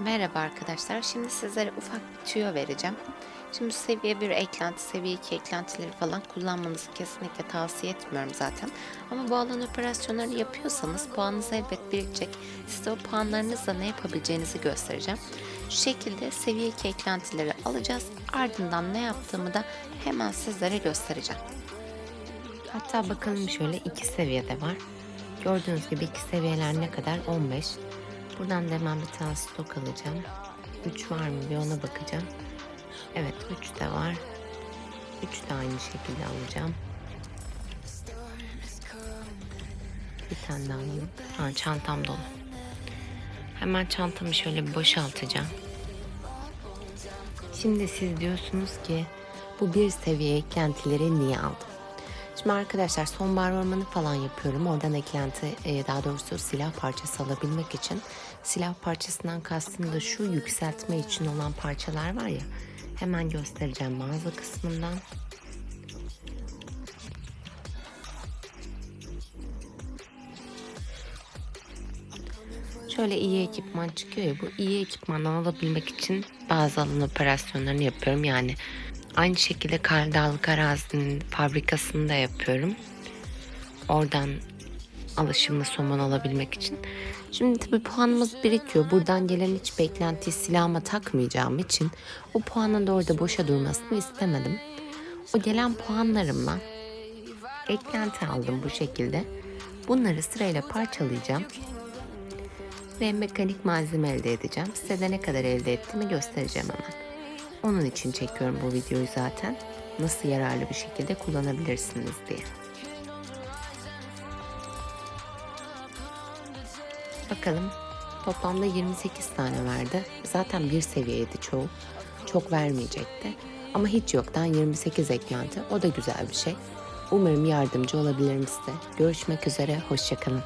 Merhaba arkadaşlar. Şimdi sizlere ufak bir tüyo vereceğim. Şimdi seviye 1 eklenti, seviye 2 eklentileri falan kullanmanızı kesinlikle tavsiye etmiyorum zaten. Ama bu alan operasyonları yapıyorsanız puanınız elbet birikecek. Size o puanlarınızla ne yapabileceğinizi göstereceğim. Şu şekilde seviye 2 eklentileri alacağız. Ardından ne yaptığımı da hemen sizlere göstereceğim. Hatta bakalım şöyle iki seviyede var. Gördüğünüz gibi iki seviyeler ne kadar? 15. Buradan da hemen bir tane stok alacağım. 3 var mı bir ona bakacağım. Evet 3 de var. 3 de aynı şekilde alacağım. Bir tane daha alayım. Ha, çantam dolu. Hemen çantamı şöyle bir boşaltacağım. Şimdi siz diyorsunuz ki bu bir seviye eklentileri niye aldım? Şimdi arkadaşlar sonbahar ormanı falan yapıyorum. Oradan eklenti e, daha doğrusu silah parçası alabilmek için. Silah parçasından kastım da şu yükseltme için olan parçalar var ya. Hemen göstereceğim mağaza kısmından. Şöyle iyi ekipman çıkıyor ya bu iyi ekipmanı alabilmek için bazı alan operasyonlarını yapıyorum. Yani aynı şekilde Kardağlık Arazi'nin fabrikasını da yapıyorum. Oradan alışımlı somon alabilmek için. Şimdi tabii puanımız birikiyor. Buradan gelen hiç beklentiyi silahıma takmayacağım için o puanın da orada boşa durmasını istemedim. O gelen puanlarımla eklenti aldım bu şekilde. Bunları sırayla parçalayacağım ve mekanik malzeme elde edeceğim. Size de ne kadar elde ettiğimi göstereceğim hemen. Onun için çekiyorum bu videoyu zaten. Nasıl yararlı bir şekilde kullanabilirsiniz diye. Bakalım toplamda 28 tane verdi. Zaten bir seviyeydi çoğu. Çok vermeyecekti. Ama hiç yoktan 28 eklenti. O da güzel bir şey. Umarım yardımcı olabilirim size. Görüşmek üzere. Hoşçakalın.